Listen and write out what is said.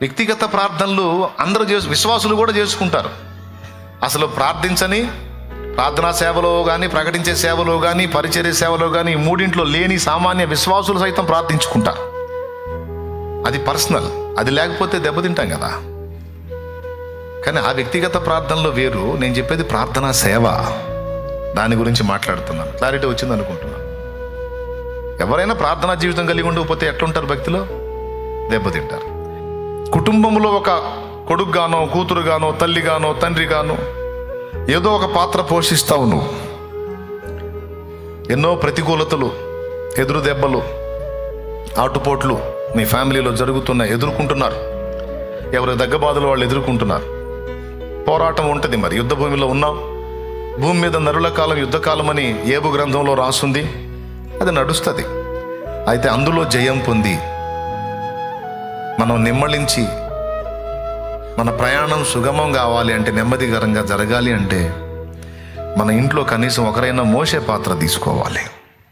వ్యక్తిగత ప్రార్థనలు అందరూ చేసు విశ్వాసులు కూడా చేసుకుంటారు. అసలు ప్రార్థించని ప్రార్థనా సేవలో కానీ ప్రకటించే సేవలో కానీ పరిచర్య సేవలో కానీ మూడింట్లో లేని సామాన్య విశ్వాసులు సైతం ప్రార్థించుకుంటారు. అది పర్సనల్ అది లేకపోతే దెబ్బతింటాం కదా. కానీ ఆ వ్యక్తిగత ప్రార్థనలో వేరు. నేను చెప్పేది ప్రార్థనా సేవ. దాని గురించి మాట్లాడుతున్నాను. క్లారిటీ వచ్చింది అనుకుంటున్నాను. ఎవరైనా ప్రార్థనా జీవితం కలిగి ఉండకపోతే ఎట్లుంటారు భక్తిలో? దెబ్బతింటారు. కుటుంబంలో ఒక కొడుకుగానో కూతురుగానో తల్లిగానో తండ్రిగానో ఏదో ఒక పాత్ర పోషిస్తావు నువ్వు. ఎన్నో ప్రతికూలతలు ఎదురు దెబ్బలు ఆటుపోట్లు మీ ఫ్యామిలీలో జరుగుతున్న ఎదుర్కొంటున్నారు. ఎవరి దగ్గబాధలు వాళ్ళు ఎదుర్కొంటున్నారు. పోరాటం ఉంటుంది మరి. యుద్ధ భూమిలో ఉన్నాం భూమి మీద నరుల కాలం యుద్ధకాలం అని ఏబు గ్రంథంలో రాసుంది. అది నడుస్తుంది. అయితే అందులో జయం పొంది మనం నిమ్మళించి మన ప్రయాణం సుగమం కావాలి అంటే నెమ్మదికరంగా జరగాలి అంటే మన ఇంట్లో కనీసం ఒకరైనా మోసే పాత్ర తీసుకోవాలి.